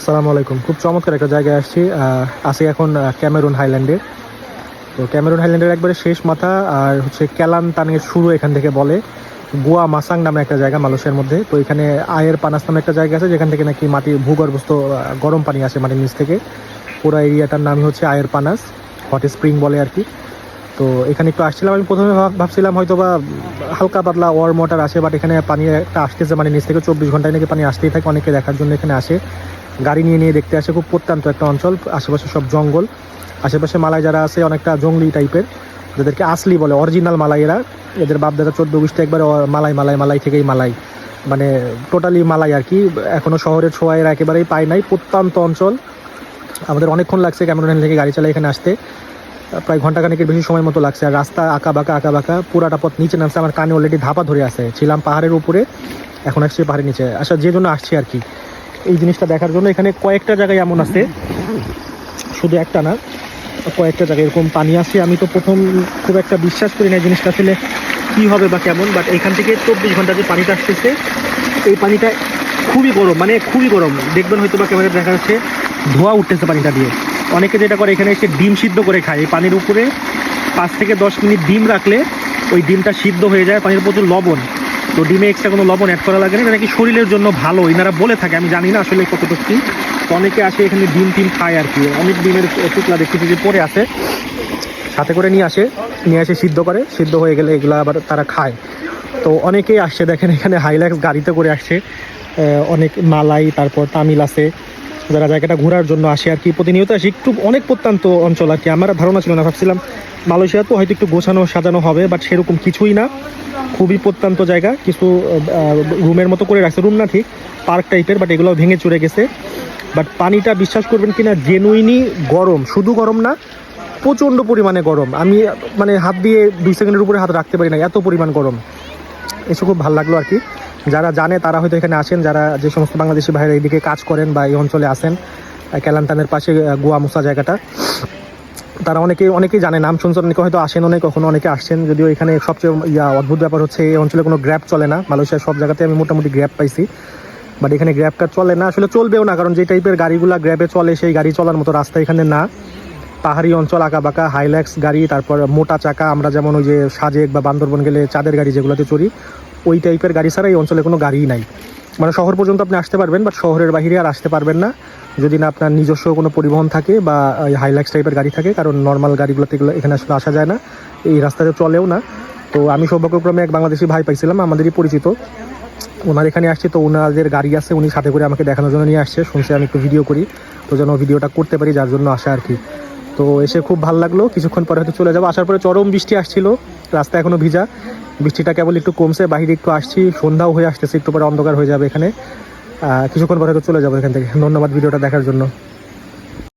আসসালামু আলাইকুম। খুব চমৎকার একটা জায়গায় আসছি। আছি এখন ক্যামেরুন হাইল্যান্ডে। তো ক্যামেরুন হাইল্যান্ডের একবারে শেষ মাথা আর হচ্ছে ক্যালান তানের শুরু এখান থেকে বলে। গোয়া মাসাং নামে একটা জায়গা মালয়েশিয়ার মধ্যে। তো এখানে আয়ের পানাস নামে একটা জায়গা আছে, যেখান থেকে নাকি মাটি, ভূগর্ভস্থ গরম পানি আসে মাটির নিচ থেকে। পুরো এরিয়াটার নামই হচ্ছে আয়ের পানাস, হট স্প্রিং বলে আর কি। তো এখানে একটু আসছিলাম। আমি প্রথমে ভাবছিলাম হয়তো বা হালকা পাতলা ওয়ার মোটার আসে বাট এখানে পানি একটা আসতেছে মানে নিচ থেকে চব্বিশ ঘন্টায় নাকি পানি আসতেই থাকে, অনেকে দেখার জন্য এখানে আসে। গাড়ি নিয়ে নিয়ে দেখতে আসে, খুব প্রত্যন্ত একটা অঞ্চল, আশেপাশে সব জঙ্গল। আশেপাশে মালায় যারা আছে, অনেকটা জঙ্গলি টাইপের যাদেরকে আসলি বলে অরিজিনাল মালাইয়েরা এদের বাপ দাদা চোদ্দ গোষ্ঠী একবারে মালাই মালাই মালাই থেকেই মালাই। মানে টোটালি মালাই আর কি এখনও শহরের ছোঁয়া এরা একেবারেই পায় নাই। প্রত্যন্ত অঞ্চল। আমাদের অনেকক্ষণ লাগছে ক্যামেরন থেকে গাড়ি চালাই এখানে আসতে। প্রায় ঘণ্টা খানেকের বেশি সময় মতো লাগছে। আর রাস্তা আঁকা বাঁকা আঁকা বাঁকা পুরাটা পথ নিচে নামছে। আমার কানে অলরেডি ধাপা ধরে আছে। ছিলাম পাহাড়ের উপরে, এখন আসছি পাহাড়ের নিচে। আসা যে জন্য আসছি আর কি। এই জিনিসটা দেখার জন্য এখানে কয়েকটা জায়গায় এমন আছে। শুধু একটা না, কয়েকটা জায়গায় এরকম পানি আসে আমি তো প্রথম খুব একটা বিশ্বাস করি না এই জিনিসটা আসলে কী হবে বা কেমন বাট এখান থেকে চব্বিশ ঘণ্টা যে পানিটা আসতেছে, এই পানিটা খুবই গরম মানে খুবই গরম। দেখবেন হয়তো বা ক্যামেরা দেখা যাচ্ছে ধোয়া উঠতেছে পানিটা দিয়ে। অনেকে যেটা করে, এখানে এসে ডিম সিদ্ধ করে খায়। এই পানির উপরে পাঁচ থেকে দশ মিনিট ডিম রাখলে ওই ডিমটা সিদ্ধ হয়ে যায়, পানির প্রচুর লবণ। তো ডিমে এক্সট্রা কোনো লবণ অ্যাড করা লাগে না নাকি শরীরের জন্য ভালো এনারা বলে থাকে, আমি জানি না আসলে কতটুকু কি। অনেকে আসে এখানে ডিম টিম খায় আর কি। অনেক ডিমের টুকলা দেখতেছি যে পরে আসে সাথে করে নিয়ে আসে নিয়ে আসে সিদ্ধ করে, সিদ্ধ হয়ে গেলে এগুলো আবার তারা খায়। তো অনেকেই আসছে, দেখেন এখানে হাইল্যাক্স গাড়িতে করে আসছে। অনেক মালাই, তারপর তামিল আছে। যারা জায়গাটা ঘোরার জন্য আসে আর কি। প্রতিনিয়ত আসে, একটু অনেক প্রত্যন্ত অঞ্চল আর কি। আমার ধারণা ছিল না, ভাবছিলাম মালয়েশিয়া তো হয়তো একটু গোছানো সাজানো হবে বাট সেরকম কিছুই না। খুবই প্রত্যন্ত জায়গা, কিছু রুমের মতো করে রাখছে, রুম না ঠিক, পার্ক টাইপের বাট এগুলো ভেঙে চড়ে গেছে। বাট পানিটা বিশ্বাস করবেন কিনা জেনুইনই গরম, শুধু গরম না, প্রচণ্ড পরিমাণে গরম। আমি মানে হাত দিয়ে দুই সেকেন্ডের উপরে হাত রাখতে পারি না, এত পরিমাণ গরম। এসে খুব ভালো লাগল আর কি। যারা জানে তারা হয়তো এখানে আসেন, যারা যে সমস্ত বাংলাদেশি ভাইরা এইদিকে কাজ করেন বা এই অঞ্চলে আসেন ক্যালান্তানের পাশে গোয়া মুসা জায়গাটা, তারা অনেকে অনেকেই জানে নাম শুনছেন, অনেকে হয়তো আসেন অনেক কখনো অনেকে আসছেন। যদিও এখানে সবচেয়ে ইয়া, অদ্ভুত ব্যাপার হচ্ছে এই অঞ্চলে কোনো গ্র্যাব চলে না। মালয়েশিয়ার সব জায়গাতে আমি মোটামুটি গ্র্যাব পাইছি। বাট এখানে গ্র্যাবটা চলে না। আসলে চলবেও না, কারণ যে টাইপের গাড়িগুলো গ্র্যাবে চলে, সেই গাড়ি চলার মতো রাস্তা এখানে না। পাহাড়ি অঞ্চল আঁকা বাঁকা হাইল্যাক্স গাড়ি, তারপর মোটা চাকা, আমরা যেমন ওই যে সাজেক বা বান্দরবন গেলে চাঁদের গাড়ি যেগুলোতে চড়ি ওই টাইপের গাড়ি ছাড়া এই অঞ্চলে কোনো গাড়িই নাই। মানে শহর পর্যন্ত আপনি আসতে পারবেন বাট শহরের বাইরে আর আসতে পারবেন না। যদি না আপনার নিজস্ব কোনো পরিবহন থাকে বা হাইল্যাক্স টাইপের গাড়ি থাকে, কারণ নর্মাল গাড়িগুলোতে এগুলো এখানে আসলে আসা যায় না। এই রাস্তাতে চলেও না। তো আমি সৌভাগ্যক্রমে এক বাংলাদেশি ভাই পাইছিলাম, আমাদেরই পরিচিত। ওনার এখানে আসছে, তো ওনাদের গাড়ি আছে, উনি সাথে করে আমাকে দেখানোর জন্য নিয়ে আসছে। শুনছে আমি একটু ভিডিও করি, তো যেন ভিডিওটা করতে পারি, যার জন্য আসা আর কি। তো এসে খুব ভালো লাগল। কিছুক্ষণ পরে হয়তো চলে যাব। আসার পরে চরম বৃষ্টি আসছিল। রাস্তা এখনও ভিজা। বৃষ্টিটা কেবল একটু কমছে বাহিরে একটু আসছি। সন্ধ্যাও হয়ে আসতেছে, একটু পরে অন্ধকার হয়ে যাবে এখানে। কিছুক্ষণ পরে হয়তো চলে যাব এখান থেকে। ধন্যবাদ ভিডিওটা দেখার জন্য।